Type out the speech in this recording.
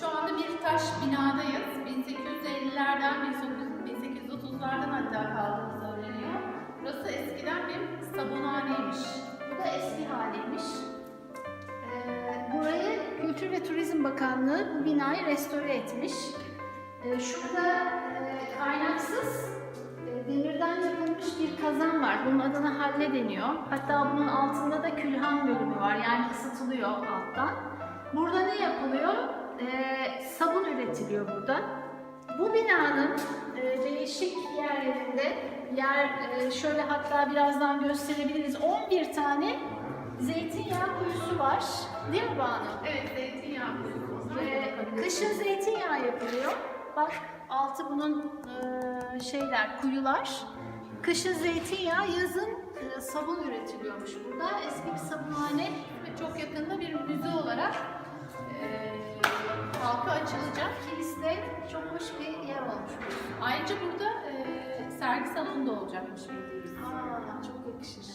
Şu anda bir taş binadayız. 1850'lerden, 1830'lardan hatta kaldığı söyleniyor. Burası eskiden bir sabunhaneymiş. Bu da eski haliymiş. Ee, burayı Kültür ve Turizm Bakanlığı bu binayı restore etmiş. Ee, şurada e, kaynaksız e, demirden yapılmış bir kazan var. Bunun adına halle deniyor. Hatta bunun altında da külhan bölümü var. Yani ısıtılıyor alttan. Burada ne yapılıyor? Ee, sabun üretiliyor burada. Bu binanın e, değişik yerlerinde yer e, şöyle hatta birazdan gösterebiliriz. 11 tane zeytinyağı kuyusu var. Değil mi Banu? Evet, zeytinyağı kuyusu. Ve kışın zeytinyağı yapılıyor. Bak altı bunun e, şeyler, kuyular. Kışın zeytinyağı, yazın e, sabun üretiliyormuş burada. Eski bir sabunhane. Ve çok yakında bir müze olarak halka açılacak. Kiliste çok hoş bir yer olmuş. Ayrıca burada e, sergi salonu da olacakmış bildiğimiz. Aa, çok yakışır.